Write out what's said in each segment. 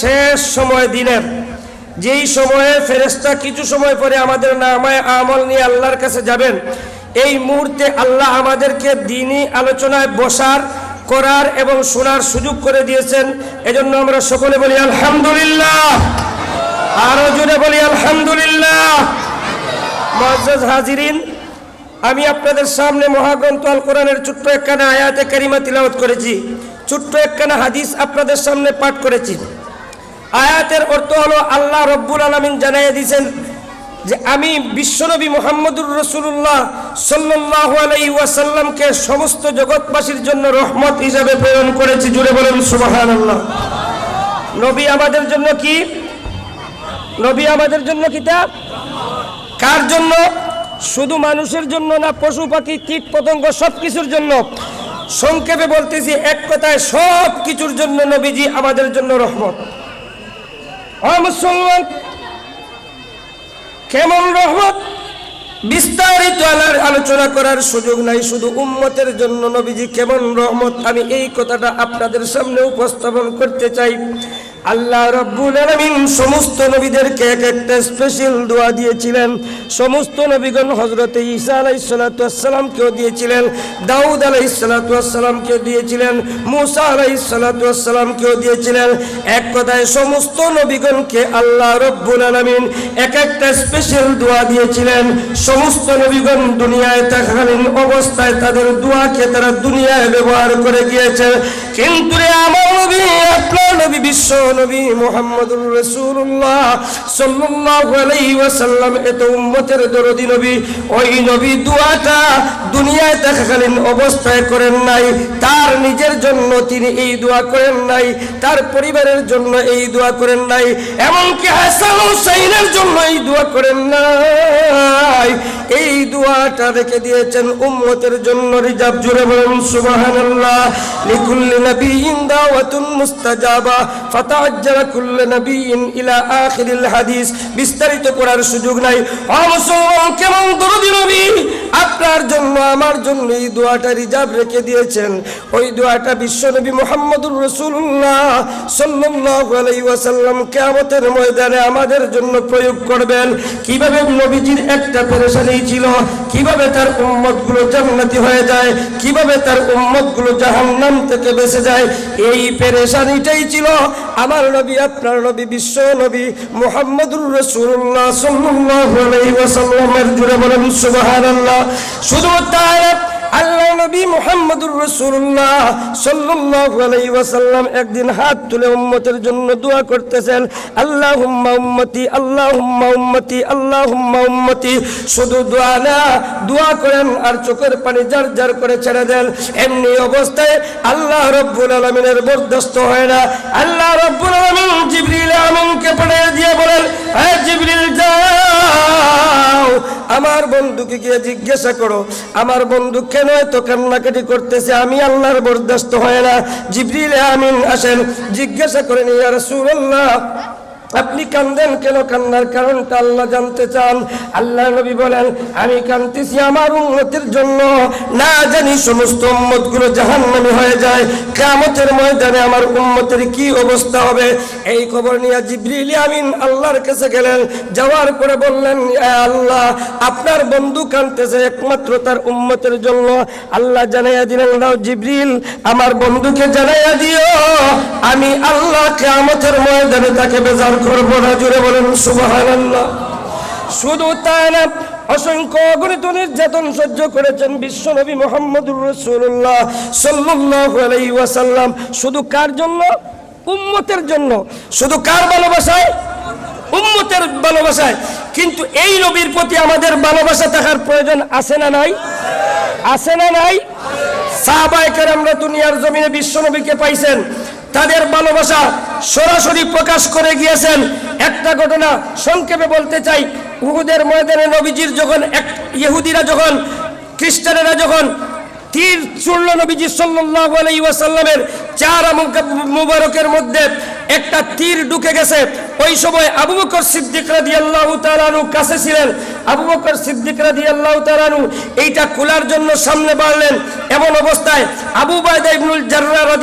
শেষ সময় দিনের, যেই সময়ে ফেরেশতা কিছু সময় পরে আমাদের নামায় আমল নিয়ে আল্লাহর কাছে যাবেন, এই মুহূর্তে আল্লাহ আমাদেরকে দিনই আলোচনায় বসার, করার এবং শোনার সুযোগ করে দিয়েছেন। এজন্য আমরা সকলে বলি, আলহামদুলিল্লাহ। আরও জোরে বলি, আলহামদুলিল্লাহ। মজ্জাজ হাজিরিন, আমি আপনাদের সামনে মহাগ্রন্থ আল কোরআনের ছোট্ট একখানা আয়াতে কারিমা তিলাওয়াত করেছি। ছোট্ট একখানা হাদিস আপনাদের সামনে পাঠ করেছি। আয়াতের অর্থ হলো আল্লাহ রব্বুল আলমিন জানাইয়া দিয়েছেন যে আমি বিশ্বনবী মোহাম্মদুর রসুল্লাহ সাল্লাহ আলাই ওয়াসাল্লামকে সমস্ত জগৎবাসীর জন্য রহমত হিসাবে প্রেরণ করেছি। জুড়ে বলেন সুবাহান আল্লাহ নবী আমাদের জন্য কি? নবী আমাদের জন্য কিতাব কার জন্য? শুধু মানুষের জন্য না, পশু, পাখি, কীট, পতঙ্গ সব কিছুর জন্য। সংক্ষেপে বলতেছি, এক কথায় সব কিছুর জন্য নবীজি আমাদের জন্য রহমত। মুসলমান, কেমন রহমত? বিস্তারিত আলোচনা করার সুযোগ নাই, শুধু উম্মতের জন্য নবীজি কেমন রহমত? আমি এই কথাটা আপনাদের সামনে উপস্থাপন করতে চাই। আল্লাহ রব্বুল আলামিন সমস্ত নবীদেরকে এক একটা স্পেশাল দোয়া দিয়েছিলেন। সমস্ত নবীগণ হজরতে ঈসা আলাইসালাতামকেও দিয়েছিলেন, দাউদ আলাইসালাতামকেও দিয়েছিলেন, মুসা আলাইসালাতামকেও দিয়েছিলেন। এক কথায় সমস্ত নবীগণকে আল্লাহ রব্বুল আলামিন এক একটা স্পেশাল দোয়া দিয়েছিলেন। সমস্ত নবীগণ দুনিয়ায় থাকাকালীন অবস্থায় তাদের দোয়াকে তারা দুনিয়ায় ব্যবহার করে গিয়েছে কিন্তু আমার নবী, আপনার নবী বিশ্ব নবী মোহাম্মদুর সাল্লাল্লাহু আলাইহি ওয়াসাল্লাম, এত উম্মতের দরদি নবী, ওই নবী দোয়াটা দুনিয়ায় থাকাকালীন অবস্থায় করেন নাই, তার নিজের জন্য তিনি এই দোয়া করেন নাই, তার পরিবারের জন্য এই দোয়া করেন নাই হাসান হুসাইনের জন্য এই দোয়া করেন নাই। এই দোয়াটা রেখে দিয়েছেন উম্মতের জন্য, রিজাব জুড়ে সুবহানাল্লাহ। লিকুল্লি দাওয়াতুন মুস্তাজাবা বিস্তারিত পড়ার সুযোগ নাই। কেমন নবী? আপনার জন্য, আমার জন্য এই দোয়াটা রিজার্ভ রেখে দিয়েছেন। ওই দোয়াটা ময়দানে আমাদের জন্য প্রয়োগ করবেন। কীভাবে নবীজির একটা পেরেশানি ছিল, কীভাবে তার উম্মতগুলো জান্নাতি হয়ে যায়, কীভাবে তার উম্মতগুলো জাহান্নাম থেকে বেঁচে যায়, এই পেরেশানিটাই ছিল আমার নবী আপনার নবী বিশ্ব নবী মোহাম্মদুর রসুল্লাহ সাল্লাল্লাহু আলাইহি ওয়াসাল্লামের জুড়ে বলেন সুবহানাল্লাহ। শুধু না, আল্লাহ নবী মুহাম্মদুর ওয়াসাল্লাম একদিন হাত তুলে উম্মতের জন্য দোয়া করতেছেন উম্মতি উম্মতি উম্মতি। শুধু দোয়া না, দোয়া করেন আর চোখের পানি জার জার করে ছেড়ে দেন। এমনি অবস্থায় আল্লাহ রব্বুল আলামিনের বরদাস্ত হয় না। আল্লাহ রব্বুল আলামিন জিবরিল আমিনকে দিয়ে বলেন জিবরিল, যাও। আমার বন্ধুকে গিয়ে জিজ্ঞাসা করো। আমার বন্ধু কেন এত কান্নাকাটি করতেছে, আমি আল্লাহর বরদাস্ত হয় না। জিবরিল আমিন আসেন, জিজ্ঞাসা করেন, ইয়া রাসূলুল্লাহ আপনি কান্দেন কেন? কান্নার কারণটা আল্লাহ জানতে চান। আল্লাহ নবী বলেন, আমি কান্দিছি আমার উন্নতির জন্য। না জানি সমস্ত উম্মতগুলো জাহান্নামী হয়ে যায়। কিয়ামতের ময়দানে আমার উম্মতের কি অবস্থা হবে? এই খবর নিয়ে জিবরিল আমিন আল্লাহর কাছে গেলেন। যাওয়ার পরে বললেন, "এ আল্লাহ, আপনার বন্ধু কানতেছে একমাত্র তার উম্মতের জন্য। আল্লাহ জানাইয়া দিলেন দাও জিবরিল, আমার বন্ধুকে জানাইয়া দিও। আমি আল্লাহ কিয়ামতের ময়দানে তাকে বেজার শুধু তাই না, অসংখ্য অগণিত নির্যাতন সহ্য করেছেন মোহাম্মদুর রসুল্লাহ শুধু কার জন্য? উম্মতের জন্য। শুধু কার ভালোবাসায়? উম্মতের ভালোবাসায়। কিন্তু এই নবীর প্রতি আমাদের ভালোবাসা থাকার প্রয়োজন আছে না নাই? আছে না নাই? সাহাবায়ে আমরা দুনিয়ার জমিনে বিশ্বনবীকে পাইছেন। তাদের ভালোবাসা সরাসরি প্রকাশ করে গিয়েছেন। একটা ঘটনা সংক্ষেপে বলতে চাই। উহুদের ময়দানে নবীজির যখন এক ইহুদিরা যখন, খ্রিস্টানেরা যখন তীর চূর্ণ নবীজি সাল্লাল্লাহু আলাইহি ওয়াসাল্লামের চার মুবারকের মধ্যে একটা তীর ঢুকে গেছে। ওই সময় আবু বকর সিদ্দিক রাদিয়াল্লাহু তাআলা আনহু কাছে ছিলেন। আবু বকর সিদ্দিক তাআলা আনহু এইটা খোলার জন্য সামনে বাড়লেন। এমন অবস্থায় আবু বাইদা ইবনুল জাররা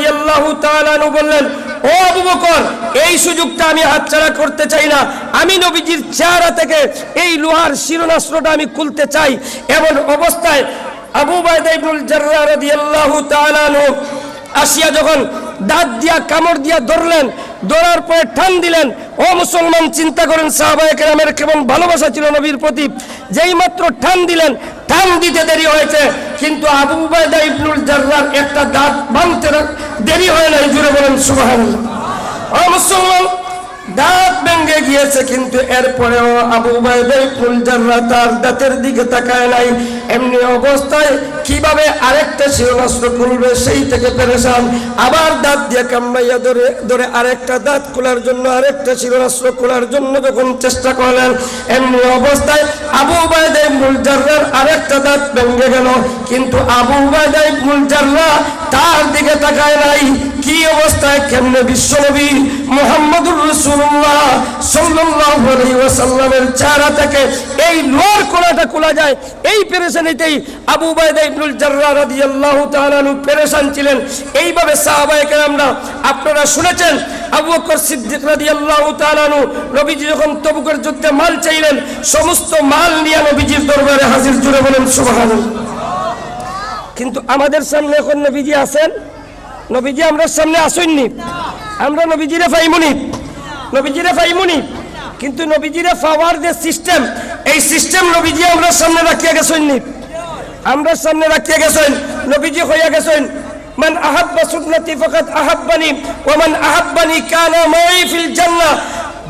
তাআলা আনহু বললেন, ও আবু বকর, এই সুযোগটা আমি হাতছাড়া করতে চাই না। আমি নবীজির চেহারা থেকে এই লোহার শিরোনাস্ত্রটা আমি খুলতে চাই। এমন অবস্থায় আবু বাইদা ইবনুল জাররা রাদিয়াল্লাহু তাআলা আসিয়া যখন দাঁত দিয়া কামড় দিয়া ধরলেন, ধরার পরে ঠান দিলেন, ও মুসলমান, চিন্তা করেন সাহাবায়ে কেরামের কেমন ভালোবাসা ছিল নবীর প্রতি। যেই মাত্র টান দিলেন টান দিতে দেরি হয়েছে, কিন্তু আবু উবায়দা ইবনুল জাররার একটা দাঁত ভাঙতে দেরি হয় নাই জুড়ে বলেন সুবহানাল্লাহ। ও মুসলমান দাঁত ভেঙে গিয়েছে, কিন্তু এরপরেও আবু উবায়দা ইবনুল জাররা তার দাঁতের দিকে তাকায় নাই। এমনি অবস্থায় কীভাবে আরেকটা শিরোনাস্ত্র খুলবে, সেই থেকে পেরেশান। আবার দাঁত দিয়ে কামড়াইয়া ধরে ধরে আরেকটা দাঁত খোলার জন্য, আরেকটা শিরোনাস্ত্র খোলার জন্য যখন চেষ্টা করলেন, এমনি অবস্থায় আবু উবায়দা ইবনুল জাররার আরেকটা দাঁত ভেঙে গেল। কিন্তু আবু উবায়দা ইবনুল জাররা তার দিকে তাকায় নাই। কি অবস্থায়, কেমনে বিশ্বনবী মোহাম্মদুর রাসূলুল্লাহ সাল্লাল্লাহু আলাইহি ওয়াসাল্লামের চেহারা থেকে এই লোয়ার কোলাটা খোলা যায়। এই পেরেশানিতেই আবু উবায়দা ইবনুল জাররা রাদিয়াল্লাহু তাআলা পেরেশান ছিলেন। এইভাবে সাহাবায়ে কেরামরা আপনারা শুনেছেন, আবু বকর সিদ্দিক রাদিয়াল্লাহু তাআলা নবীজি যখন তবুকের যুদ্ধে মাল চাইলেন, সমস্ত মাল নিয়ে নবীজির দরবারে হাজির, জুড়ে বলেন, সুবহানাল্লাহ। কিন্তু আমাদের সামনে এখন নবীজি আছেন? নবীজি আমরা সামনে আসেননি। আমরা নবীজিরে ফাইমুনি। নবীজিরে ফাইমুনি। কিন্তু নবীজিরে পাওয়ার যে সিস্টেম এই সিস্টেম নবীজি আমরা সামনে রাখিয়া গেছেননি। আমরা সামনে রাখিয়া গেছেন, নবীজি হইয়া গেছেন। আহাব্বা সুন্নতি ফাকাত আহাব্বানি, ওয়া মান আহাব্বানি কানা মাই ফিল জান্নাহ।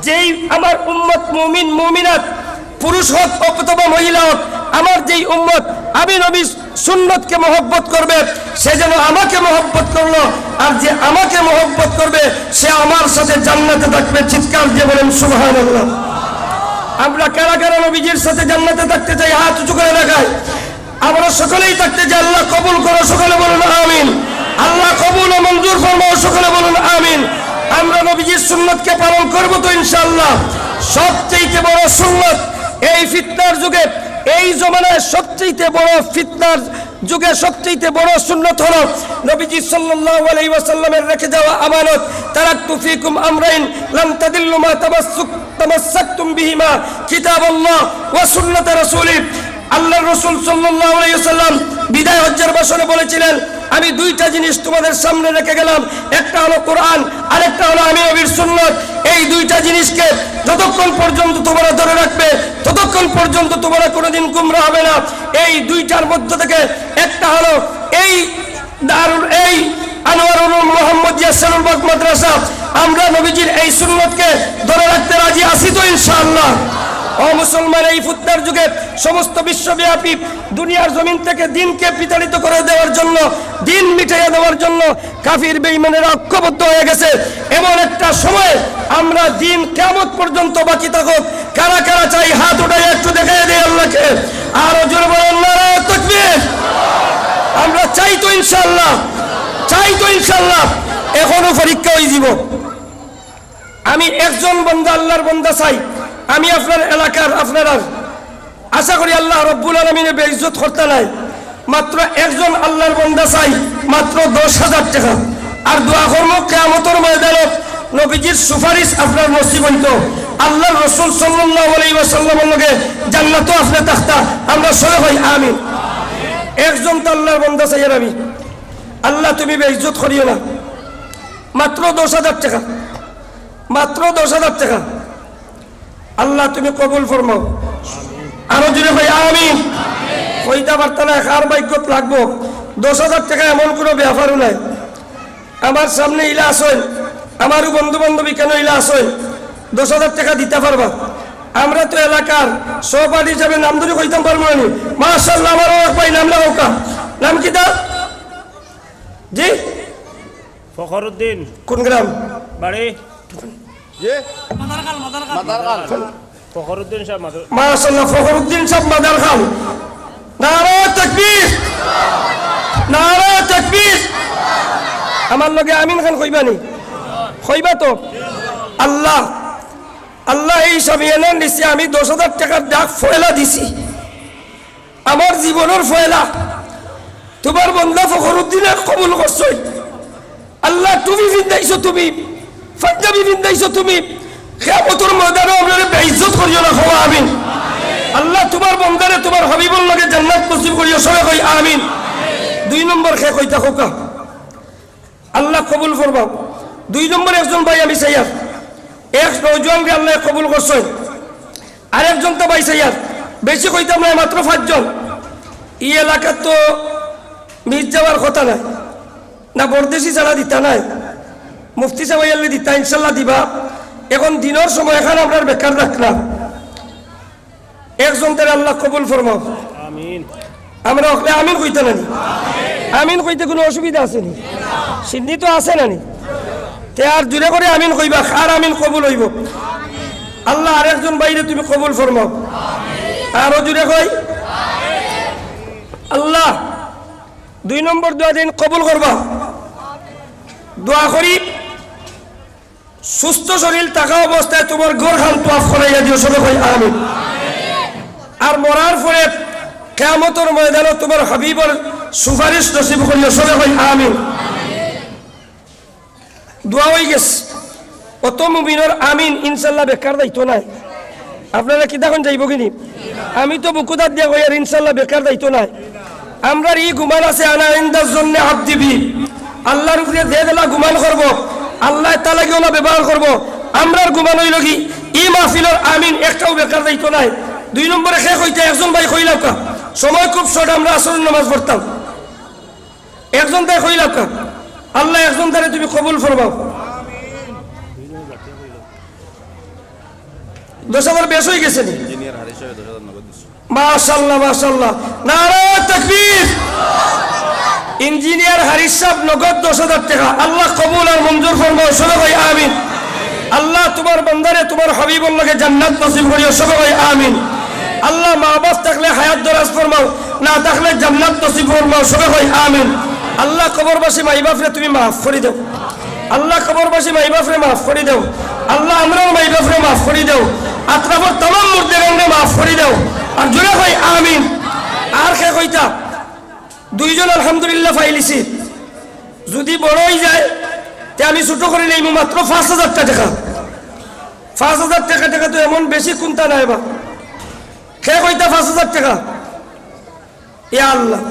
যেই আমার উম্মত মুমিন, মুমিনাত পুরুষ হোক অথবা মহিলা হোক, আমার যেই উম্মত, আমি নবী সুন্নতকে মহব্বত করবে, সে যেন আমাকে মহব্বত করল, আর যে আমাকে মহব্বত করবে, সে আমার সাথে জান্নাতে থাকবে, চিৎকার দিয়ে বলেন, সুবহানাল্লাহ। আমরা কারা কারা নবীজির সাথে জান্নাতে থাকতে চাই, হাত উঁচু করে দেখায় আমরা সকলেই থাকতে চাই, আল্লাহ কবুল করো, সকলে বলুন, আমিন। আল্লাহ কবুল ও মঞ্জুর ফরমাও সকলে বলুন, আমিন। আমরা নবীজির সুন্নতকে পালন করব তো ইনশাআল্লাহ। সবচেয়ে বড় সুন্নত এই ফিতনার যুগে, এই জমানায় সবচেয়ে বড় ফিতনার যুগে সবচেয়ে বড় সুন্নত হলো নবীজি সাল্লাল্লাহু আলাইহি ওয়াসাল্লামের রেখে যাওয়া আমানত। তারাকতু ফিকুম আমরাইন লাম তাদিল্লু মা তামাসসুক তামাসসাকতুম বিহিমা। কিতাবাল্লাহ ওয়া সুন্নাত রাসূলি। আল্লাহর রসুল ওয়াসাল্লাম বিদায় হজ্জের ভাষণে বলেছিলেন, আমি দুইটা জিনিস তোমাদের সামনে রেখে গেলাম, একটা হলো কোরআন, আরেকটা হলো আমি নবীর সুন্নত। এই দুইটা জিনিসকে যতক্ষণ পর্যন্ত তোমরা ধরে রাখবে, ততক্ষণ পর্যন্ত তোমরা কোনোদিন গুমরা হবে না। এই দুইটার মধ্য থেকে একটা হলো এই দারুল, এই আনোয়ারুল মোহাম্মদ ইয়াসানুল মাদ্রাসা। আমরা নবীজির এই সুন্নতকে ধরে রাখতে রাজি আছি তো ইনশাআল্লাহ। ও মুসলমান, এই ফুটনার যুগে সমস্ত বিশ্বব্যাপী দুনিয়ার জমিন থেকে দিনকে বিতাড়িত করে দেওয়ার জন্য, দিন মিটাইয়া দেওয়ার জন্য কাফির বেঈমানেরা ঐক্যবদ্ধ হয়ে গেছে। এমন একটা সময় আমরা দিন কেমন পর্যন্ত বাকি থাকুক। কারা কারা চাই হাত উঠাই একটু দেখাই দেয় আল্লাহকে? আরও জোরে বলেন আমরা চাই তো ইনশাল্লাহ চাই তো ইনশাল্লাহ এখনও পরীক্ষা হয়ে যাব। আমি একজন বন্ধা, আল্লাহর বন্ধা চাই। আমি আপনার এলাকার আপনার আশা করি আল্লাহ রব্বুল আলমিনে বেইজত করতে নাই। মাত্র একজন আল্লাহর বন্দা চাই, মাত্র দশ হাজার টাকা। আর দোয়া কর্ম কেয়ামতর ময়দানত নবীজির সুপারিশ আপনার নসিব হইত। আল্লাহ রসুল সাল্লাহ লগে জান্নাতও আপনি তাখতা আমরা সবাই হই আমি একজন তো আল্লাহর বন্ধা চাই আমি। আল্লাহ তুমি বেইজত করিও না। মাত্র দশ হাজার টাকা। মাত্র দশ হাজার টাকা। আল্লাহ তুমি কবুল ফরমাও। আরও জুড়ে ভাই আমি কইতা পারতা না কার বাইকত লাগবো। দশ হাজার টাকা এমন কোনো ব্যাপারও নাই। আমার সামনে ইলা আসেন আমারও বন্ধু বান্ধবী কেন ইলা আসেন দশ হাজার টাকা দিতে পারবা? আমরা তো এলাকার সহপাঠী হিসাবে নাম ধরে কইতাম পারব না মাশাল্লাহ আমারও এক ভাই নাম লাগাও নাম কি তা জি? ফখরুদ্দিন। কোন গ্রাম? বাড়ি। ফখরুদ্দিন সাহেব মাদুর মাশাল্লাহ ফখরুদ্দিন সাহেব মাদার খান নারে তাকবীর। নারা তাকবীর। আমার লগে আমিন খান কইবানি কইবা তো? আল্লাহ আল্লাহ এই নিচে আমি দশ হাজার টাকার ডাক ফয়লা দিছি। আমার জীবনের ফয়লা। তোমার বন্ধা ফখরুদ্দিনে কবুল করছই। আল্লাহ তুমি বিন্দাইছো তুমি। পাঞ্জাবি বিন্দাইছো তুমি। খেয়ামতর ময়দানে আপনারা বেইজ্জত করিও না হওয়া আমিন। আল্লাহ তোমার বন্দারে, তোমার হাবিবুল লগে জান্নাত নসিব করিও সবে কই আমিন। দুই নম্বর খে কইতা খোকা আল্লাহ কবুল করবাও দুই নম্বর একজন ভাই আমি সাইয়ার এক নৌজওয়ানকে আল্লাহ কবুল করছেন আরেকজন তো ভাই সাইয়ার বেশি কইতাম না, মাত্র পাঁচজন। এই এলাকার তো মিস যাওয়ার কথা নাই। না বরদেশি ছাড়া দিতা নাই। মুফতি সাহেব দিতা, ইনশাল্লাহ দিবা। এখন দিনের সময় এখানে আপনার বেকার রাখলাম একজন তার আল্লাহ কবুল ফরমাও। আমিন। আমরা ওখানে আমিন কইতে নানি। আমিন কইতে কোনো অসুবিধা আছে নি? সিদ্ধি তো আছে নানি। তে আর জুড়ে করে আমিন কইবা আর আমিন কবুল হইব। আল্লাহ আরেকজন বাইরে তুমি কবুল ফরমাও। আরও জুড়ে কই। আল্লাহ দুই নম্বর দোয়া দিন কবুল করবা। দোয়া করি। সুস্থ শরীর থাকা অবস্থায় তোমার ঘর খান তোয়াফ করাইয়া দিও সবে আমিন। আর মরার পরে কেমতর ময়দানে তোমার হাবিবর সুপারিশ নসিব করিও সবে আমিন। দোয়া হয়ে গেছে। অত মুমিনর আমিন ইনশাল্লাহ বেকার দায়িত্ব নাই। আপনারা কি তখন যাইব কিনি? আমি তো বুকুদার দিয়া কই আর ইনশাল্লাহ বেকার দায়িত্ব নাই। আমরা ই গুমান আছে, আনা ইন্দার জন্য হাত দিবি আল্লাহর উপরে দে দেলা গুমান করব। আল্লাহ তালাকে ওলা ব্যবহার করব। আমরার গুমান হইল কি? ই মাহফিলর আমিন একটাও বেকার দায়িত্ব নাই। দুই নম্বরে শেষ হইতে একজন ভাই কইলাম কা সময় খুব শর্ট আমরা আসল নামাজ পড়তাম। একজন তাই কইলাম কা আল্লাহ একজন তারে তুমি কবুল ফরমাও। দশ হাজার বেশ হয়ে গেছে মাশাল্লাহ মাশাল্লাহ। নারা তাকবীর! ইঞ্জিনিয়ার হারিস নগদ দশ হাজার টাকা। আল্লাহ কবুল আর মঞ্জুর ফরমাও, সবে ভাই আমিন। আল্লাহ তোমার বন্দারে, তোমার হাবিবুল্লাহকে জান্নাত নসিব করিও, সবে ভাই আমিন। আল্লাহ মা বাপ থাকলে হায়াত দরাজ ফরমাও, না থাকলে জান্নাত নসিব ফরমাও, সবে ভাই আমিন। আল্লাহ কবরবাসী মাই বাপরে তুমি মাফ করে দাও। আল্লাহ কবরবাসী মাই বাপরে মাফ করে দাও। আল্লাহ আমরাও মাই বাপরে মাফ করে দাও। আত্রাফর তমাম মুর্দেগানরে মাফ করে দাও। আর জোরে ভাই আমিন। আর খে কইতা? দুইজন আলহামদুলিল্লাহ ফাইলিছি। যদি বড় হয়ে যায়, তে আমি ছোট করে নেই মাত্র পাঁচ হাজার টাকা। পাঁচ হাজার টাকা টাকা তো এমন বেশি কোনটা নাই বা। খে কইতা পাঁচ হাজার টাকা? ইয়া আল্লাহ।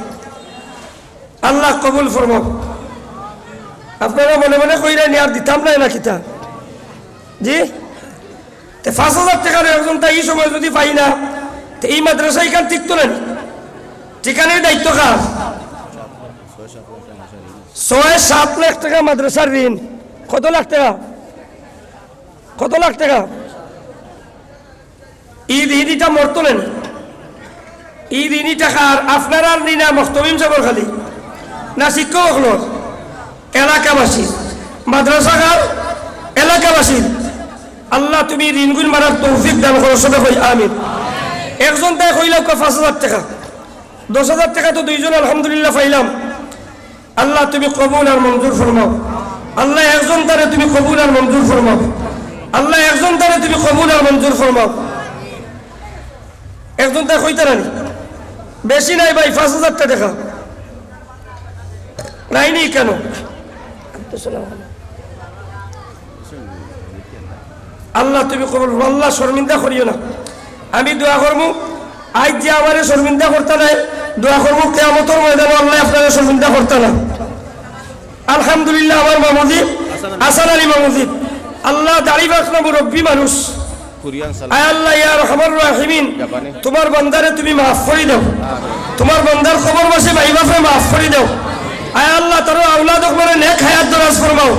আল্লাহ কবুল ফরমাও আপনারা মনে মনে কইরা নি আর দিতাম নাই না কিতা জি? তে পাঁচ হাজার টাকার একজন তাই এই সময় যদি পাই না, তো এই মাদ্রাসা এখান টিকতো না ঠিকানের দায়িত্ব কার? ছয়, সাত লাখ টাকা মাদ্রাসার ঋণ। কত লাখ টাকা? কত লাখ টাকা? ঈদ ঈদিটা মরতো নেন ঈদ ইনি টাকার আপনার আর নি না মস্তমিম সাগর খালি। না শিক্ষক হলো। এলাকাবাসী। মাদ্রাসাগার এলাকাবাসীর আল্লাহ তুমি ঋণগুণ মারার তৌফিক দান করো সবে কই আমিন। একজন তাই কইলাম পাঁচ হাজার টাকা। দশ হাজার টাকা তো দুইজন আলহামদুলিল্লাহ পাইলাম। আল্লাহ, তুমি কবুল আর মঞ্জুর ফরমাও। আল্লাহ একজন তারে তুমি কবুল আর মঞ্জুর ফরমাও। আল্লাহ একজন তারে তুমি কবুল আর মঞ্জুর ফরমাও। একজন তাই কইতে রানি? বেশি নাই ভাই, পাঁচ হাজার দেখা। নাই নি কেন? আল্লাহ, তুমি কবুল। আল্লাহ শর্মিন্দা করিও না। আমি দোয়া করব, আজ যে আমার শর্মিন্দা করতে নাই দোয়া করব কেমতর ময়দানে আল্লাহ আপনারা শর্মিন্দা করতে না। আলহামদুলিল্লাহ আমার মামুদিব হাসান আলী মামুদিব আল্লাহ দাড়ি বাসনা মুরব্বী মানুষ। আল্লাহ ইয়া রহমান। রাহিমিন তোমার বান্দারে তুমি মাফ করে দাও। তোমার বান্দার খবর বসে ভাই মাফ করে দাও। আয় আল্লাহ তার নেক হায়াত দরাজ ফরমাও।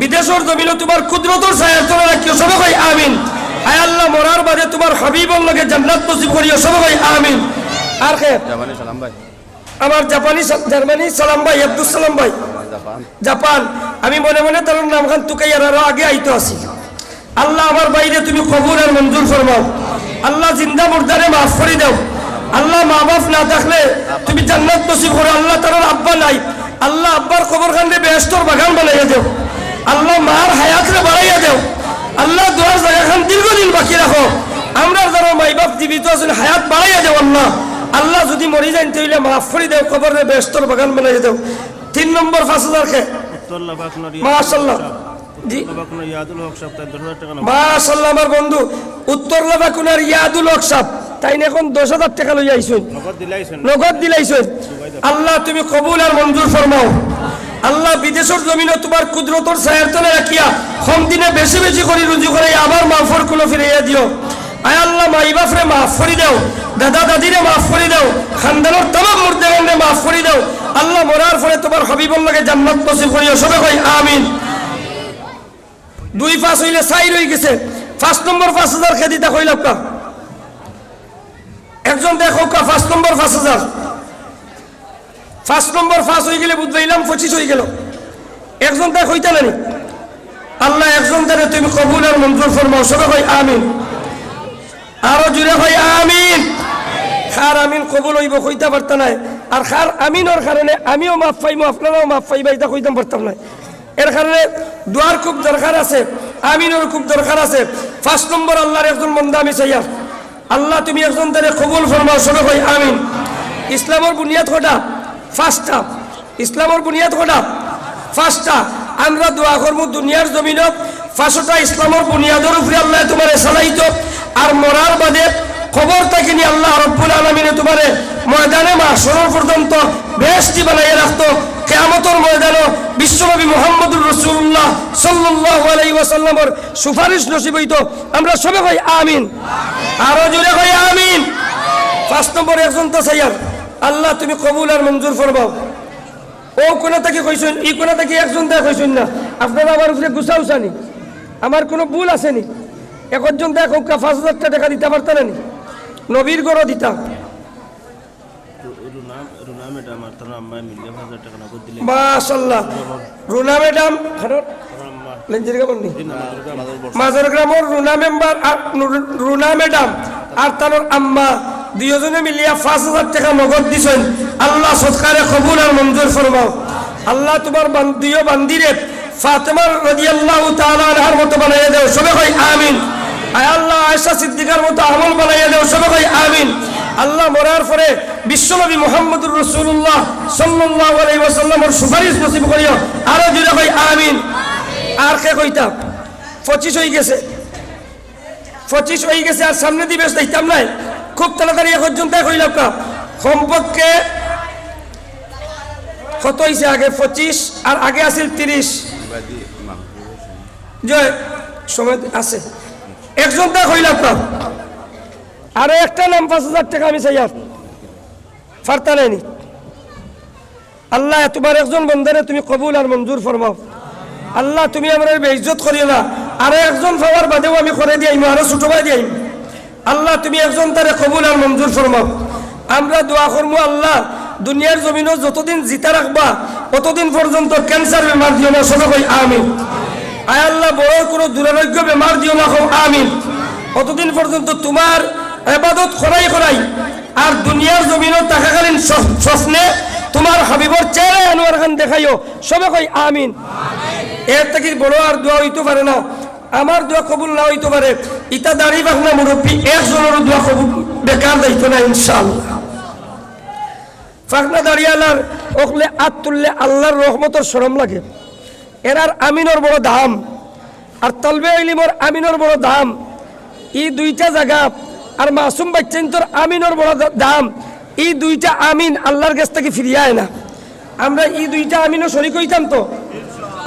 বিদেশের জমিনে তোমার কুদরতর ছায়ার তলে রাখিও সবে কই আমিন। আয় আল্লাহ মরার বাদে তোমার হাবিবর লগে জান্নাত নসিব করিও সবে কই আমিন। আর খে জাপানি সালাম ভাই। আমার জাপানি জার্মানি সালাম ভাই আব্দুল সালাম ভাই জাপান। জাপান। আমি মনে মনে তার নাম খান তুকাইয়ার আরও আগে আইতো আছি। আল্লাহ আমার বাইরে তুমি কবুল আর মঞ্জুর ফরমাও। আল্লাহ জিন্দা মুর্দারে মাফ করে দাও। আল্লাহ মা বাপ না থাকলে তুমি জান্নাত নসিব করো। আল্লাহ তার আব্বা নাই। আল্লাহ আব্বার খবর খান বেহস্তর বাগান বানাইয়া দেও। আল্লাহ মার হায়াতরে বাড়াইয়া দেও। আল্লাহ দোয়ার জায়গা খান দীর্ঘদিন বাকি রাখো। আমরা যারা মাই বাপ জীবিত আছেন হায়াত বাড়াইয়া দেও আল্লাহ। আল্লাহ যদি মরি যান তাহলে মাফ করে দেও কবরে বেহস্তর বাগান বানাইয়া দেও। তিন নম্বর পাঁচ হাজার খে মাশাল্লাহ আমার বন্ধু। উত্তর লাভাকুনার ইয়াদুল হক সাহ তাই এখন দশ হাজার টাকা লই আইসুন? নগদ দিলাইছেন আল্লাহ তুমি কবুল আর মঞ্জুর ফরমাও। আল্লাহ বিদেশের জমিনে তোমার কুদরতর ছায়ার তলে রাখিয়া কম দিনে বেশি বেশি করে রুজু করে আবার মাফর কোনো ফিরাইয়া দিও। আয় আল্লাহ মাই বাপরে মাফ করে দাও। দাদা দাদিরে মাফ করে দাও, খানদানোর তমাম মুর্দেগানরে মাফ করে দাও। আল্লাহ মরার ফলে তোমার হবিবর লাগে জান্নাত নসিব করিও। সবে কই আমিন। দুই পাঁচ হইলে চাই রই গেছে। পাঁচ নম্বর পাঁচ হাজার খেদিতা কইলাম কা একজন দেখো কা, পাঁচ নম্বর পাঁচ হাজার। পাঁচ নম্বর পাঁচ হয়ে গেলে বুঝলাম পঁচিশ হয়ে গেল। একজন দেখ হইতে নানি আল্লাহ একজন তারে তুমি কবুল আর মঞ্জুর ফরমাও। সবে কই আমিন। আরও জুড়ে কই আমিন। খার আমিন কবুল হইব, কইতে পারতাম নাই। আর খার আমিনের কারণে আমিও মাফ পাইমো, আপনারাও মাফ পাইবা, এটা কইতাম পারতাম নাই। এর কারণে দোয়ার খুব দরকার আছে, আমিনের খুব দরকার আছে। পাঁচ নম্বর, আল্লাহর একজন মন্দা আমি চাইয়া। আল্লাহ, তুমি একজন তারে কবুল ফরমাও সবে কই আমিন। ইসলামের বুনিয়াদ কটা? ফার্স্টটা ইসলামের বুনিয়াদ কটা? ফার্স্টটা আমরা দোয়া করব, দুনিয়ার জমিনত ফার্স্টটা ইসলামের বুনিয়াদের উপরে আল্লাহ তোমার চালাইতো আর মরার বাদে খবর তাকে নিয়ে আল্লাহ রব্বুল আলমিনে তোমার ময়দানে মা সরর পর্যন্ত বেশটি বানাইয়ে রাখতো। কেয়ামতর ময়দানও বিশ্বনবী মোহাম্মদুর রসুল্লাহ সাল্লাহ আলাই সুপারিশ নসিব হইতো। আমরা সবে কই আমিন। আরও জোরে কই আমিন। পাঁচ নম্বর একজন তো সাইয়ার আল্লাহ তুমি কবুল আর মঞ্জুর ফরমাও। ও কোনা থেকে কইছেন ই কোনা থেকে একজন দেয়া কইছেন না। আপনারা আমার উপরে গুছা উসানি আমার কোনো ভুল আসেনি একজন দেখ পাঁচ হাজার টাকা দিতে পারতেন নি। নবীর গড় দিতাম। রুনা ম্যাডাম মাজার গ্রামের রুনা মেম্বার আর রুনা ম্যাডাম আর তার আম্মা মিলিয়া পাঁচ হাজার টাকা নগদ দিছেন। আল্লাহ সৎকারে কবুল আর মঞ্জুর ফরমাও। আল্লাহ তোমার দুইও বান্দিরে ফাতেমার তাআলা আনহার মতো বানাইয়া দেও। সবে আমিন। পঁচিশ হয়ে গেছে। আর সামনে দিবে দেখতাম নাই। খুব তাড়াতাড়ি এখন তাই কইলাম কা কমপক্ষে কত হয়েছে আগে পঁচিশ, আর আগে আছিল তিরিশ? জয়, সময় আছে। একজন তা কইলাম কা আরও একটা নাম পাঁচ হাজার টাকা আমি চাই নাইনি আল্লাহ, তোমার একজন বন্ধারে তুমি কবুল আর মঞ্জুর ফরমাও। আল্লাহ, তুমি আমার বেইজ্জত করিও না। আরও একজন পাওয়ার বাদেও আমি করে দিয়াইম আরও ছোট ভাই দিয়াইম আল্লাহ, তুমি একজন তারে কবুল আর মঞ্জুর ফরমাও। আমরা দোয়া করব আল্লাহ, দুনিয়ার জমিনও যতদিন জিতা রাখবা, ততদিন পর্যন্ত ক্যান্সার বেমার দিও না। সবে কই আমিন। আয় আল্লাহ বড় কোনো দুরারোগ্য বেমার দিও না হোক আমিন। অতদিন পর্যন্ত তোমার এবাদত করাই করাই, আর দুনিয়ার জমিনত থাকাকালীন স্ব- স্বপ্নে তোমার হাবিবর চেহারা আনোয়ার খান দেখাইও, সবে কই, আমিন। এর থেকে বড় আর দোয়া হইতে পারে না, আমার দোয়া কবুল না হইতে পারে ইটা দাঁড়ি বাংলা মুরব্বী একজনের দোয়া কবুল বেকার দায়িত্ব না, ইনশাআল্লাহ। ফাঁকনা দাঁড়িয়ালার ওখলে আত তুললে আল্লাহর রহমতর সরম লাগে। এরার আমিনর বড় দাম, আর তলবে ইলিমর আমিনর বড় দাম। এই দুইটা জায়গা, আর মাসুম বাচ্চান্তর আমিনর বড় দাম। এই দুইটা আমিন আল্লাহর কাছ থেকে ফিরিয়ে আয় না। আমরা এই দুইটা আমিনও শরিক হইতাম তো।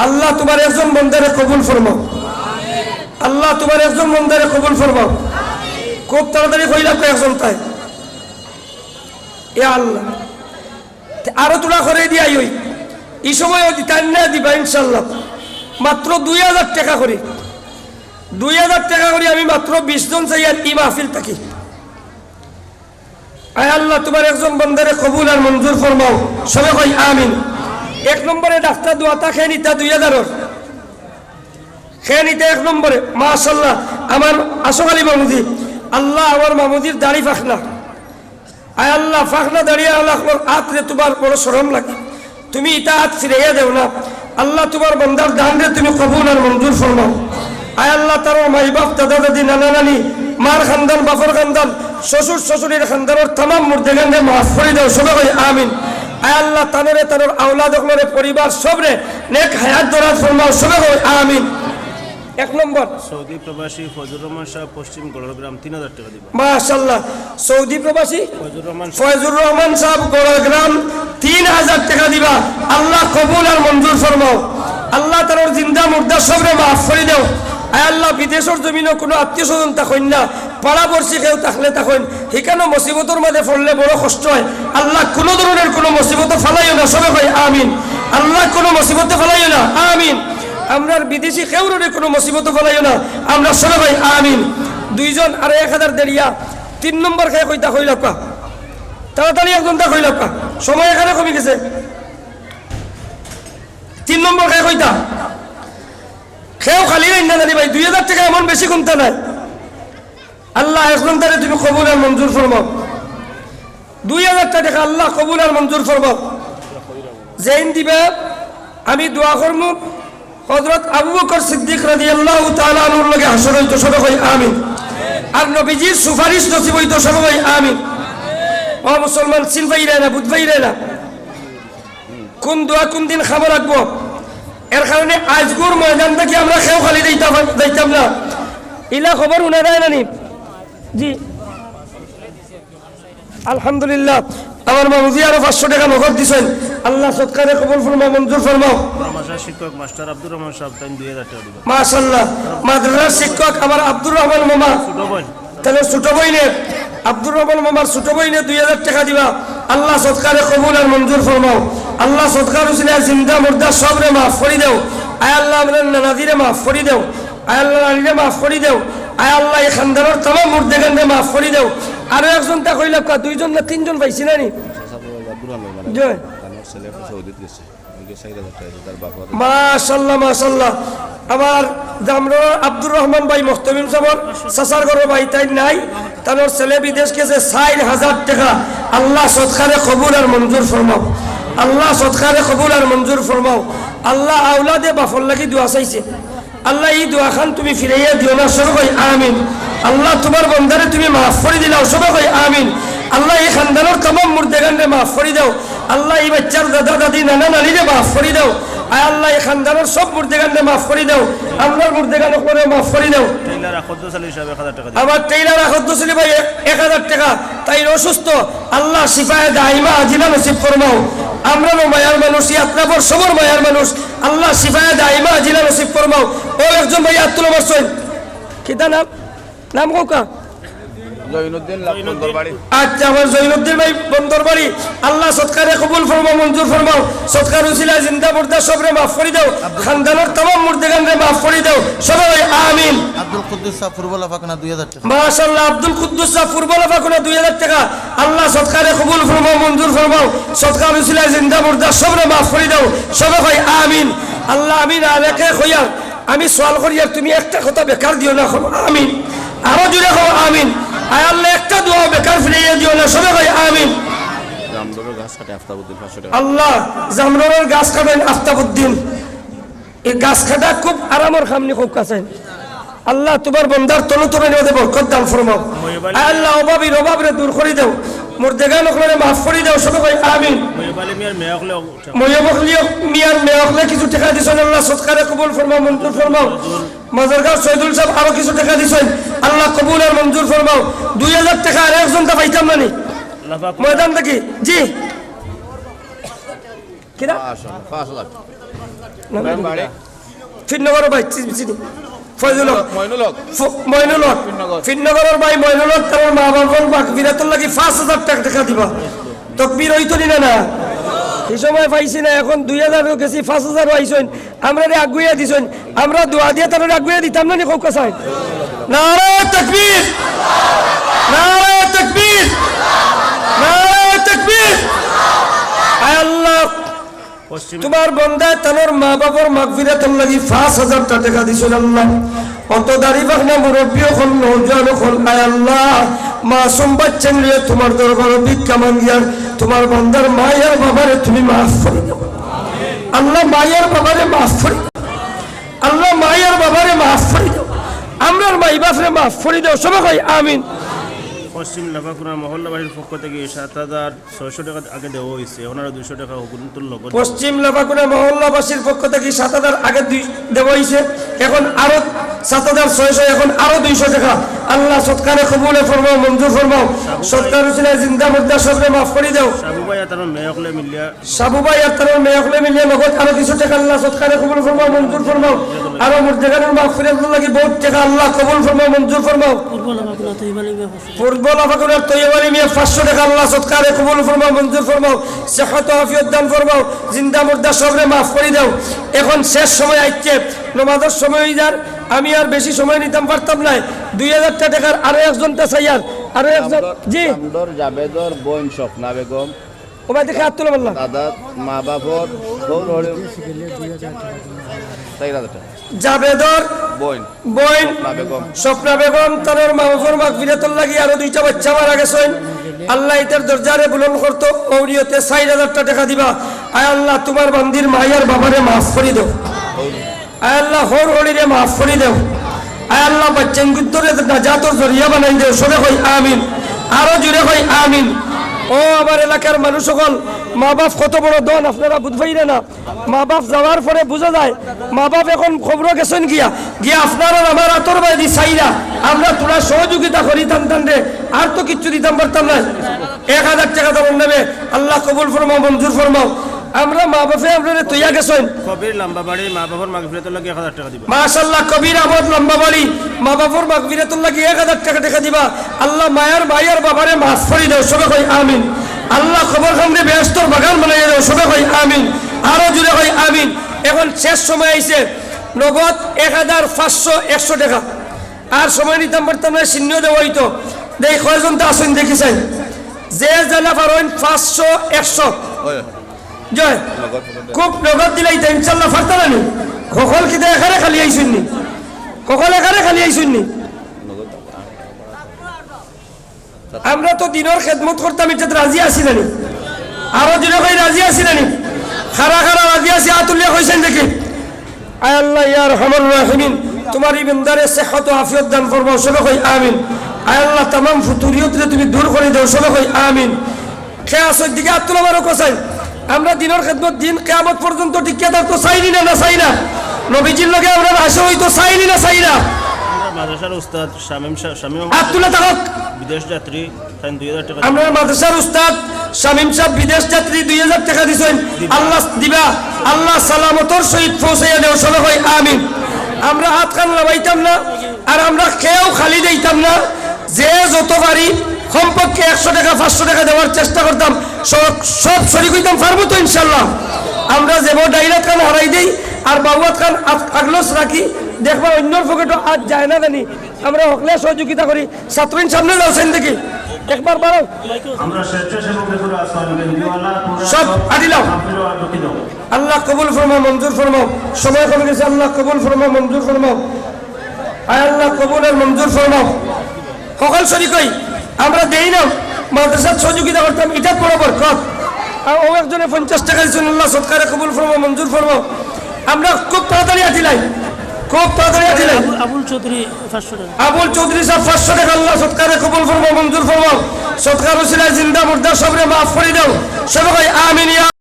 আল্লাহ তোমার একজন মন্দিরে কবুল ফরমাও। আল্লাহ তোমার একজন মন্দিরে কবুল ফরমাও। খুব তাড়াতাড়ি কইলাম একজন তাই এ আল্লাহ। আরও তোরা করে দিয়াই ওই। এই সময় দিতাম না দিবা ইনশাল্লাহ মাত্র দুই হাজার টাকা করে। দুই হাজার টাকা করে, আমি মাত্র বিশ জন চাই আর ই মাহফিল থাকি। আয় আল্লাহ, তোমার একজন বন্দারে কবুল আর মঞ্জুর ফরমাও। সবে কই আমিন। এক নম্বরে ডাক্তার দোয়াতা খেয়ে নিতা দুই হাজারের। খেয়ে নিতে এক নম্বরে। মাশাল্লাহ আমার আসক আলী মামুদি। আল্লাহ আমার মামুদির দাড়ি ফাঁকনা। আয় আল্লাহ ফাখনা দাঁড়িয়ে আল্লাহ আতরে তোমার বড় সরম লাগে। তুমি ইটা হাত ফিরাইয়া দেও না। আল্লাহ তোমার বন্দার দান রে তুমি কবুল আর মঞ্জুর ফরমাও। আয় আল্লাহ, তার মাই বাপ, দাদা দাদি, নানা নানি, মার খানদান, বাপর খানদান, শ্বশুর শ্বশুরের খানদানোর তামাম মূর্তি রে মাফ করে দাও, সবাই কই আমিন। আয় আল্লাহ, তানরে, তানোর আওলাদ পরিবার, সবরে নেক হায়াত দরাজ ফরমাও, সবাই কই আমিন। এক নম্বর। সৌদি প্রবাসী ফজুর রহমান সাহেব পশ্চিম গড়গ্রাম তিন হাজার টাকা দিব মাশাল্লাহ সৌদি প্রবাসী ফজুর রহমান ফয়জুর রহমান সাহেব গোড়াগ্রাম তিন হাজার টাকা দিবা। আল্লাহ কবুল আর মঞ্জুর ফরমাও। আল্লাহ তার জিন্দা মুর্দা সবরে মাফ করে দেও। আয় আল্লাহ বিদেশের জমিনও কোনো আত্মীয় স্বজন থাকেন না। পাড়াপড়শি কেউ থাকলে থাকেন সেখানে মুসিবতর মাঝে পড়লে বড় কষ্ট হয়। আল্লাহ কোনো ধরনের কোনো মুসিবত ফেলাইও না। সবে ভাই আমিন। আল্লাহ কোনো মুসিবতে ফেলাইও না। আমিন। আমরা বিদেশি কেউরে কোনো মুসিবত ফেলাইও না। আমরা সবে ভাই, আমিন। দুইজন আর এক হাজার দেড়িয়া। তিন নম্বর খেয়ে কইতা কইলা কা। তাড়াতাড়ি একজন তা সময় এখানে কমে গেছে। তিন নম্বর খেয়ে কইতা। খেয়েও খালি না জানি ভাই, দুই হাজার টাকা এমন বেশি কমতে নাই। আল্লাহ এখন তারে তুমি কবুল আর মঞ্জুর ফরমাও। দুই হাজার টাকা আল্লাহ কবুল আর মঞ্জুর ফরমাও। জেইন দিবে, আমি দোয়া করমু। হজরত আবু বকর সিদ্দিক রাজি আল্লাহ তালুর লগে হাসর হইতো সবে কই আমিন। আর নবীজির সুপারিশ নসিব হইতো সবে কই আমিন। ও মুসলমান সিলভাই রে না বুধবাই রে না কোন দোয়া কোন দিন খাবার রাখব? এর কারণে আজগুর ময়দান থেকে আমরা খেও খালি দিতাম না। ইলা খবর উনা দেয় নানি জি। আলহামদুলিল্লাহ। আমার মামুজি আরও পাঁচশো টাকা নগদ দিছেন। আল্লাহ সৎকারে কবুল ফরমাও মঞ্জুর ফরমাও। শিক্ষক মাস্টার আব্দুর রহমান সাহেব তাই দুই হাজার টাকা মাশাল্লাহ মাদ্রাসার শিক্ষক আমার আব্দুর রহমান মামা। তাহলে ছোট বইনে আব্দুর রহমান মামার ছোট বইনে দুই হাজার টাকা দিবা। আল্লাহ সৎকারে কবুল আর মঞ্জুর ফরমাও। আল্লাহ সৎকার উসিলে জিন্দা মুর্দা সবরে মাফ করি দেও। আয় আল্লাহ আমাদের নানাদিরে মাফ করি দেও। আয় আল্লাহ নারীরে মাফ করি দেও। আয় আল্লাহ এই খানদানোর তামাম মুর্দে গান্ধে মাফ করি দেও। আরও একজন তা কইল দুইজন না তিনজন পাইছি না নি মাশাল্লাহ মাশাল্লাহ। আমার জামরো আব্দুর রহমান ভাই মোস্তমিম সাবর, সাসার ঘর ভাই তাই নাই। তার ছেলে বিদেশ গেছে ষাট হাজার টাকা। আল্লাহ সৎকারে কবুল আর মঞ্জুর ফরমাও। আল্লাহ সৎকারে কবুল আর মঞ্জুর ফরমাও। আল্লাহ আউলাদে বাফর লাগি দোয়া চাইছে। আল্লাহ এই দোয়া তুমি ফিরাইয়া দিও না সব আমিন। আল্লাহ তোমার বন্ধারে তুমি মাফ করে দিলাও সব আমিন। আল্লাহ এই খানদানোর তামাম মুর্দেগানরে মাফ করে দাও। আল্লাহ এই বাচ্চার দাদা দাদি নানা নানিরে মাফ করে দাও। আয় আল্লাহ এই খানদানোর সব মুর্দেগানরে মাফ করে দাও। আপনার মুর্দেগান করে মাফ করে দাও। আমার টেইলার আখদ্দুসলি ভাই এক হাজার টাকা। তাই অসুস্থ। আল্লাহ শিফায় দাইমা আজিলা নসিব ফরমাও। আমরা নো মায়ার মানুষ আপনার সবর মায়ার মানুষ। আল্লাহ শিফায় দাইমা আজিলা নসিব ফরমাও। ও একজন ভাই আত্মল বসছেন কিতা নাম? নাম কোকা আচ্ছা আমার জৈনুদ্দিন ভাই বন্দর বাড়ি। আল্লাহ সৎকারে কবুল ফরমাও মঞ্জুর ফরমাও। সৎকার উসিলা জিন্দা মুর্দা সবরে মাফ করে দাও। খানদানোর তামাম মুর্দেগানরে মাফ করে দাও। সবাই আমিন। আব্দুল কুদ্দুস সাহ ফুরবলা ফাঁকনা দুই হাজার টাকা। মাশাআল্লাহ আব্দুল কুদ্দুস সাহ ফুরবল ফাকুনা দুই হাজার টাকা। আল্লাহ সৎকারে কবুল ফরমাও মঞ্জুর ফরমাও। সৎকার উসিলা জিন্দা মুর্দা সবরে মাফ করে দাও। সবাই কই আমিন। আল্লাহ আমিন আলেকে কইয়া আমি সওয়াল করি তুমি একটা কথা বেকার দিও না আমিন। আরও জুড়ে হো আমিন। আয় আল্লাহ একটা দোয়া বেকার ফিরিয়ে দিও না সবাই কই আমিন। রামদরের গাছ কাটে আফতাবউদ্দিন পাঁচশো আল্লাহ জামরনের গাছ কাটেন আফতাবুদ্দিন। এই গাছ কাটা খুব আরামের খামনি খুব কাছে। আল্লাহ তোমার বন্দার তনু তোমার নিয়ে বরকত দান ফরমাও। আয় আল্লাহ অভাবীর অভাবরে দূর করে দাও। মোর দেগান ওখানে মাফ করে দাও সবাই কই আমিন। মহিবালী মিয়ার মেয়ে হলে মিয়ার মেয়কলে কিছু টাকা দিছেন আল্লাহ সৎকারে কবুল ফরমাও মঞ্জুর ফরমাও মাজারগাঁও শহীদুল সাহেব আরও কিছু টাকা দিছেন আল্লাহ কবুল আর মঞ্জুর ফরমাও দুই হাজার টাকা আর একজন তা পাইতাম না নি লাফাক ময়দান থেকে জি। কিরা পাঁচশো পাঁচ হাজার না, বাড়ি ভাই চিনি। ফয়জুল মইনুল হক। মইনুল হক। ফিরনগর। ভাই মইনুল হক তার মা বাবার মাক লাগি পাঁচ হাজার টাকা টাকা দিবা? তকবির হইতো নি না এই সময় পাইছি না এখন দুই হাজার গেছি পাঁচ হাজার আইসেন আমরা রে আগুইয়া দিছেন। আমরা দোয়া দিয়ে তার আগুইয়া দিতাম না কোক কাসাই নারে তকবীর! নারে তকবীর! নারে তকবীর! আয় আল্লাহ! তোমার বন্দায় তানোর মা বাবার মাগফিরাতের লাগি পাঁচ হাজার টাকা দিছিল আল্লাহ। অত দাড়ি বাগনা মুরব্বী হল নৌজান হল আল্লাহ। মাসুম বাচ্চা নিয়ে তোমার দরবার ভিক্ষা মাঙ্গিয়ার তোমার বান্দার মায়ের বাবারে তুমি মাফ করে দাও। আল্লাহ মায়ের বাবারে মাফ করে আল্লাহ মায়ের বাবারে মাফ করে দাও। আমরার মাই বাপরে মাফ করে দাও। সবাই আমিন। পশ্চিম লাফাকুনা মহল্লাবাড়ির পক্ষ থেকে সাত হাজার ছয়শো টাকা আগে দেওয়া হয়েছে। ওনারা দুশো টাকা হুকুমতুল নগদ পশ্চিম লাফাকুনা মহল্লাবাসীর পক্ষ থেকে সাত হাজার আগে দেওয়া হয়েছে। এখন আরও সাত হাজার ছয়শো, এখন আরও দুইশো টাকা আল্লাহ সৎকারে কবুলে ফরমাও মঞ্জুর ফরমাও। সৎকার উচিলায় জিন্দা মুদ্রা সবরে মাফ করে দাও। সাবু ভাই আর তার মেয়ে হলে মিলিয়া সাবু ভাই আর তার মেয়ে হলে মিলিয়ে নগদ আরও কিছু টাকা আল্লাহ সৎকারে কবুল ফরমাও মঞ্জুর ফরমাও। আরও মুর্দেগানের মাফ করে লাগি বহুত টাকা আল্লাহ কবুল ফরমাও মঞ্জুর ফরমাও। পূর্ব লাফাকুনার তৈবারি মিয়া পাঁচশো টাকা আল্লাহ সৎকারে কবুল ফরমাও মঞ্জুর ফরমাও। সেহত আফিয়ত দান ফরমাও জিন্দা মুর্দা সবরে মাফ করে দাও। এখন শেষ সময় আইছে নমাজের সময় যার আমি আর বেশি সময় নিতাম পারতাম না দুই হাজার টাকার আরও একজন চাইয়ার আরও একজন জি। জাবেদর বোন স্বপ্না বেগম। ওবাই দেখে হাত তুলে বললাম। দাদা মা জাবেদর বইন স্বপ্না বেগম। তার মাহফুর মাগফিরাতুল লাগি আরও দুইটা বাচ্চা মারা গেছেন। আল্লাহ দরজারে বুলন করতো টাকা দিবা। আয় আল্লাহ তোমার বান্দির মায়ার বাবারে মাফ করে দাও। আয় আল্লাহ, হর হরিরে মাফ করে দাও। আয় আল্লাহ, বাচ্চান গুত্তরে নাজাতর জরিয়া বানাই দেও। সবে কই আমিন। আরও জুড়ে কই আমিন। ও আমার এলাকার মানুষ সকল মা বাপ কত বড় দন আপনারা বুঝবাই না। মা বাপ যাওয়ার পরে বোঝা যায় মা বাপ এখন খবর গেছেন গিয়া। গিয়া আপনারা আমার আতর বাড়ি চাইরা আমরা তোরা সহযোগিতা করি টান রে। আর তো কিচ্ছু দিতাম পারতাম না। এক হাজার টাকা তখন নেবে আল্লাহ কবুল ফরমাও, মঞ্জুর ফরমাও। আমরা মা বাপে আপনারা তৈয়া গেছেন কবির লম্বা বাড়ি মা বাবার মাগফিরাতুল লাগে এক হাজার টাকা দিবা। মাশাল্লাহ কবির আহমদ লম্বা বাড়ি মা বাবুর মাগফিরাতুল্লাহ এক হাজার টাকা টাকা দিবা। আল্লাহ মায়ের মায়ের বাবারে মাফ করে দাও সবে কই আমিন। আল্লাহ খবর খামরে ব্যস্তর বাগান বানাই দাও সবে কই আমিন। আরও জুড়ে কই আমিন। এখন শেষ সময় আইছে নগদ এক হাজার পাঁচশো একশো টাকা। আর সময় নিতাম পারতাম না শূন্য দেওয়া হইতো। দেখ কয়জন তো আসুন দেখিছেন যে জানা পারেন পাঁচশো একশো। জয়। খুব নগদ দিলাই তো ইনশাল্লাহ ফারতা না নি সকল কিতা এখানে খালি আইসুন নি? সকল এখানে খালি আইসুন নি? আমরা তো দিনের খেদমত করতাম এটাতে রাজি আছি নানি। আরও দিনে কই রাজি আছি নানি? খারা খারা রাজি আছি আতুলিয়া কইছেন দেখি। আয় আল্লাহ ইয়া রহমান রাহিমিন। তোমার ইমানদারে সেহত ও আফিয়ত দান ফরমাও সবে কই আমিন। আয় আল্লাহ তামাম ফুতুরিয়তরে তুমি দূর করে দাও সবে কই আমিন। খেয়াসের দিকে আত্মলা বারো কোসাই। আমরা দিনের খেদমত দিন কেয়ামত পর্যন্ত টিকিয়ে থাকতো চাইনি না না চাই না। নবীজির লগে আমরা আসে হইতো চাইনি না চাই না। আমরা মাদ্রাসার উস্তাদ শামীম বিদেশ যাত্রী তাই দুই হাজার টাকা আমরা মাদ্রাসার উস্তাদ শামীম সাহেব বিদেশ যাত্রী দুই হাজার টাকা দিছেন। আল্লাহ দিবা। আল্লাহ সালামতর সহিত পৌঁছাইয়া দেও সবে হয় আমিন। আমরা হাত লাগাইতাম না আর আমরা খেয়েও খালি দিতাম না। যে যত পারি কমপক্ষে একশো টাকা পাঁচশো টাকা দেওয়ার চেষ্টা করতাম। সব সব শরিক হইতাম পারব তো ইনশাল্লাহ আমরা যেমন ডাইরাত খান হারাই দিই আর বাবুয়াত খান আগলস রাখি দেখবা অন্যর পকেটও আজ যায় না জানি। আমরা হকলে সহযোগিতা করি। ছাত্রীন সামনে যাচ্ছেন দেখি। একবার বাড়াও। সব দুঃখিত আল্লাহ কবুল ফরমাও মঞ্জুর ফরমাও। সময় কমে গেছে আল্লাহ কবুল ফরমাও মঞ্জুর ফরমাও। আয় আল্লাহ কবুল আর মঞ্জুর ফরমাও। সকল শরিকই আমরা দেই না। মাদ্রাসার সহযোগিতা করতাম এটা বড় বরকত। আর ও একজনে পঞ্চাশ টাকা দিচ্ছেন আল্লাহ সৎকারে কবুল ফরবো মঞ্জুর ফরবো আমরা খুব তাড়াতাড়ি আছিলাই খুব তাড়াতাড়ি আবুল চৌধুরী পাঁচশো টাকা। আবুল চৌধুরী সাহেব পাঁচশো টাকা আল্লাহ সৎকারে কবুল মঞ্জুর সৎকার জিন্দা মুর্দা সবরে মাফ করে দাও। সবাই আমিন ইয়া